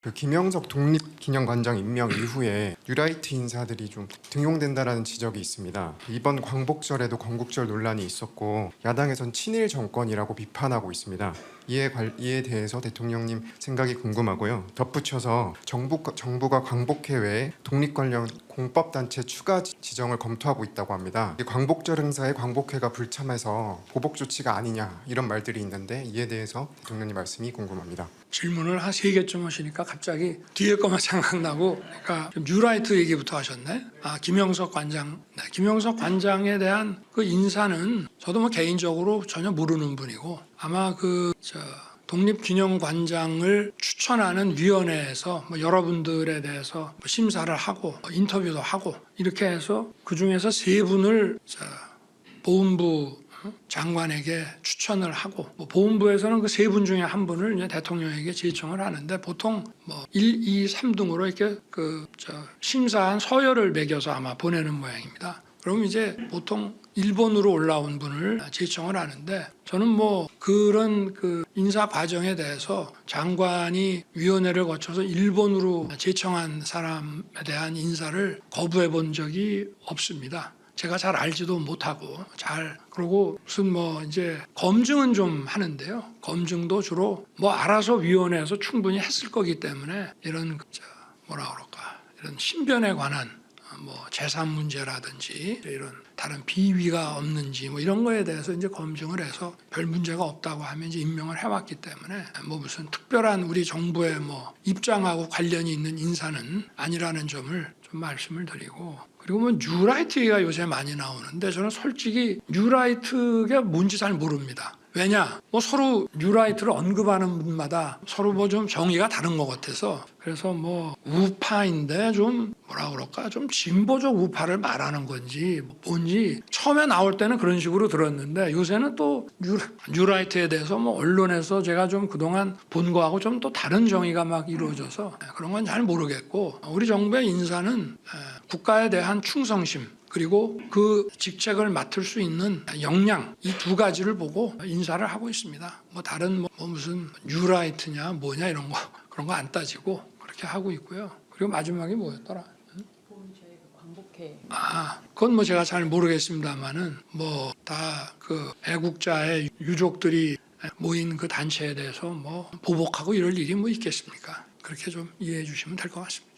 그 김영석 독립기념관장 임명 이후에 뉴라이트 인사들이 좀 등용된다라는 지적이 있습니다. 이번 광복절에도 건국절 논란이 있었고 야당에선 친일 정권이라고 비판하고 있습니다. 이에, 관, 이에 대해서 대통령님 생각이 궁금하고요. 덧붙여서 정부, 정부가 광복회 외에 독립 관련 공법 단체 추가 지- 지정을 검토하고 있다고 합니다. 이 광복절 행사에 광복회가 불참해서 보복 조치가 아니냐 이런 말들이 있는데 이에 대해서 대통령님 말씀이 궁금합니다. 질문을 한세 개쯤 하시니까 갑자기 뒤에 것만 생각나고 그러니까 좀 뉴라이트 얘기부터 하셨네. 아 김영석 관장, 네, 김영석 관장에 대한 그 인사는 저도 뭐 개인적으로 전혀 모르는 분이고 아마 그 저 독립기념관장을 추천하는 위원회에서 뭐 여러분들에 대해서 뭐 심사를 하고 뭐 인터뷰도 하고 이렇게 해서 그 중에서 세 분을 저 보훈부 장관에게 추천을 하고 뭐 보훈부에서는 그 세 분 중에 한 분을 대통령에게 제청을 하는데 보통 뭐 1, 2, 3등으로 이렇게 그저 심사한 서열을 매겨서 아마 보내는 모양입니다. 그럼 이제 보통 1번으로 올라온 분을 제청을 하는데 저는 뭐 그런 그 인사 과정에 대해서 장관이 위원회를 거쳐서 1번으로 제청한 사람에 대한 인사를 거부해 본 적이 없습니다. 제가 잘 알지도 못하고 잘 그러고 무슨 뭐 이제 검증은 좀 하는데요. 검증도 주로 뭐 알아서 위원회에서 충분히 했을 거기 때문에 이런 뭐라 그럴까 이런 신변에 관한 어, 뭐 재산 문제라든지 이런 다른 비위가 없는지 뭐 이런 거에 대해서 이제 검증을 해서 별 문제가 없다고 하면 이제 임명을 해왔기 때문에 뭐 무슨 특별한 우리 정부의 뭐 입장하고 관련이 있는 인사는 아니라는 점을 좀 말씀을 드리고 그리고 뭐 뉴라이트가 요새 많이 나오는데 저는 솔직히 뉴라이트가 뭔지 잘 모릅니다. 왜냐? 뭐 서로 뉴라이트를 언급하는 분마다 서로 뭐 좀 정의가 다른 것 같아서 그래서 뭐 우파인데 좀 뭐라 그럴까 좀 진보적 우파를 말하는 건지 뭔지 처음에 나올 때는 그런 식으로 들었는데 요새는 또 뉴, 뉴라이트에 대해서 뭐 언론에서 제가 좀 그동안 본 거하고 좀 또 다른 정의가 막 이루어져서 그런 건 잘 모르겠고 우리 정부의 인사는 에, 국가에 대한 충성심 그리고 그 직책을 맡을 수 있는 역량 이 두 가지를 보고 인사를 하고 있습니다. 뭐 다른 뭐, 뭐 무슨 뉴라이트냐 뭐냐 이런 거 그런 거 안 따지고 그렇게 하고 있고요. 그리고 마지막에 뭐였더라? 아, 그건 뭐 제가 잘 모르겠습니다만은 뭐 다 그 애국자의 유족들이 모인 그 단체에 대해서 뭐 보복하고 이럴 일이 뭐 있겠습니까? 그렇게 좀 이해해 주시면 될 것 같습니다.